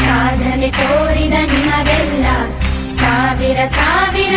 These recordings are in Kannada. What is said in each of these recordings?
ಸಾಧನೆ ತೋರಿದ ಸಾವಿರ ಸಾವಿರ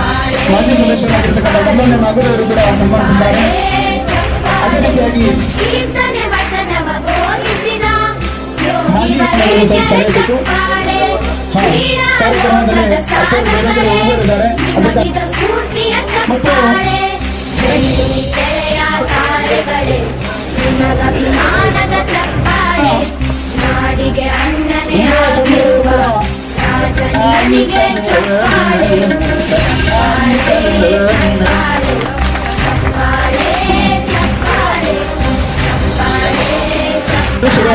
ಮಾಜಿ ಸದಸ್ಯರಾಗಿರ್ತಕ್ಕಂಥ ಒಂದೊಂದೇ ನಾಗರಿಕರು ಕೂಡ ಸಂಬಂಧಿಸಿದ್ದಾರೆ ಅದೇ ರೀತಿಯಾಗಿ ಮಾಜಿ ಸದಸ್ಯರು ಕಾರ್ಯಕ್ರಮದಲ್ಲಿ ಅಶೋಕ್ ಬೇರೆದವರು ಹೋಗಿದ್ದಾರೆ ದೇಶದ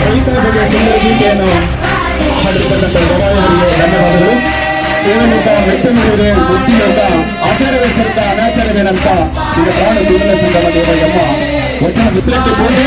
ರೈತರ ಬಗ್ಗೆ ಸುಂದರ ಗೀತೆಯನ್ನು ಹಾಡಿರ್ತಕ್ಕಂಥ ಗವಾಯಿಗಳಿಗೆ ಧನ್ಯವಾದಗಳು. ಸಹ ವ್ಯಕ್ತ ಮಾಡಿದರೆ ಬುದ್ಧಿಯಿಂದ ಆಚಾರ್ಯವೇಶ್ವರದ ಅನಾಚಾರ್ಯವೇನಂತ ಈಗ ಪ್ರಾಣ ಕೂಡಲ ಸಂಗಮ ದೇವಯ್ಯಮ್ಮ ವಚನ ಮಿತ್ರಕ್ಕೆ ಪೂಜೆ